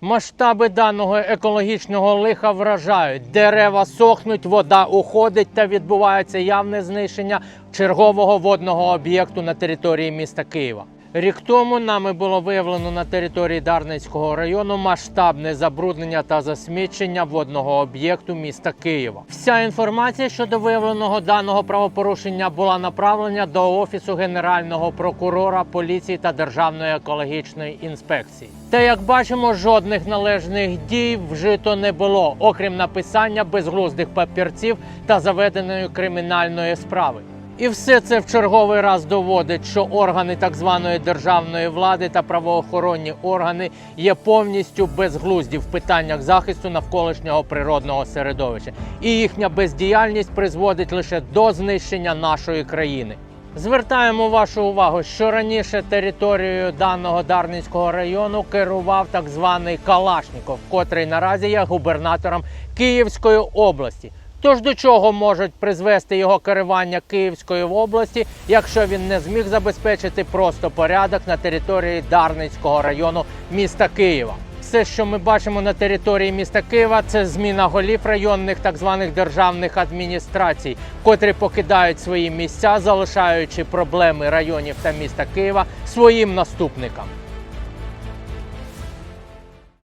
Масштаби даного екологічного лиха вражають. Дерева сохнуть, вода уходить та відбувається явне знищення чергового водного об'єкту на території міста Києва. Рік тому нами було виявлено на території Дарницького району масштабне забруднення та засмічення водного об'єкту міста Києва. Вся інформація щодо виявленого даного правопорушення була направлена до офісу генерального прокурора поліції та Державної екологічної інспекції. Та як бачимо, жодних належних дій вжито не було, окрім написання безглуздих папірців та заведеної кримінальної справи. І все це в черговий раз доводить, що органи так званої державної влади та правоохоронні органи є повністю безглузді в питаннях захисту навколишнього природного середовища, і їхня бездіяльність призводить лише до знищення нашої країни. Звертаємо вашу увагу, що раніше територією даного Дарницького району керував так званий Калашніков, котрий наразі є губернатором Київської області. Тож до чого можуть призвести його керування Київської області, якщо він не зміг забезпечити просто порядок на території Дарницького району міста Києва? Все, що ми бачимо на території міста Києва, це зміна голів районних так званих державних адміністрацій, котрі покидають свої місця, залишаючи проблеми районів та міста Києва своїм наступникам.